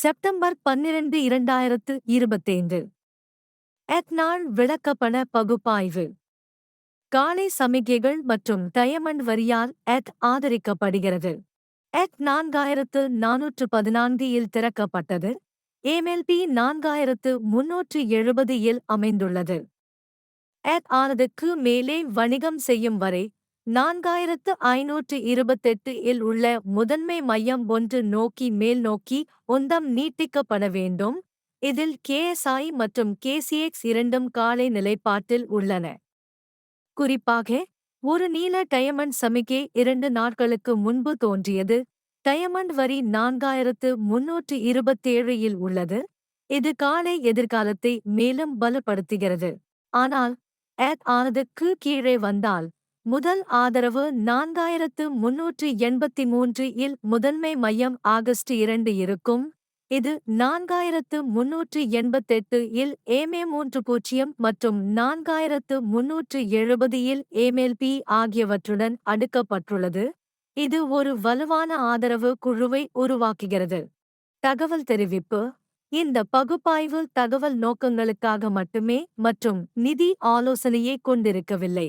September பன்னிரண்டு இரண்டாயிரத்து இருபத்தைந்து. எத்னால் விளக்கப்பட பகுப்பாய்வு. காலை சமிகைகள் மற்றும் டயமண்ட் வரியால் எத் ஆதரிக்கப்படுகிறது. எத் நான்காயிரத்து நானூற்று பதினான்கு இல் திறக்கப்பட்டது. ஏமெல்பி நான்காயிரத்து முன்னூற்று எழுபது இல் அமைந்துள்ளது. எத் ஆனதுக்கு மேலே வணிகம் செய்யும் வரை நான்காயிரத்து ஐநூற்று இருபத்தெட்டு இல் உள்ள முதன்மை மையம் ஒன்று நோக்கி மேல் நோக்கி ஒந்தம் நீட்டிக்கப்பட வேண்டும். இதில் கேஎஸ்ஐ மற்றும் கேசிஎக்ஸ் இரண்டும் காலை நிலைப்பாட்டில் உள்ளன. குறிப்பாக ஒரு நீல டயமண்ட் சமிகை இரண்டு நாட்களுக்கு முன்பு தோன்றியது. டயமண்ட் வரி நான்காயிரத்து முன்னூற்று இருபத்தேழு இல் உள்ளது. இது காலை எதிர்காலத்தை மேலும் பலப்படுத்துகிறது. ஆனால் ஏத் ஆனதுக்கு கீழே வந்தால் முதல் ஆதரவு நான்காயிரத்து முன்னூற்று எண்பத்தி மூன்று இல் முதன்மை மையம் ஆகஸ்ட் இரண்டு இருக்கும். இது நான்காயிரத்து முன்னூற்று எண்பத்தெட்டு இல் ஏமே மூன்று பூஜ்ஜியம் மற்றும் நான்காயிரத்து முன்னூற்று எழுபது இல் ஏமெல்பி ஆகியவற்றுடன் அடுக்கப்பட்டுள்ளது. இது ஒரு வலுவான ஆதரவு குழுவை உருவாக்குகிறது. தகவல் தெரிவிப்பு. இந்த பகுப்பாய்வு தகவல் நோக்கங்களுக்காக மட்டுமே மற்றும் நிதி ஆலோசனையை கொண்டிருக்கவில்லை.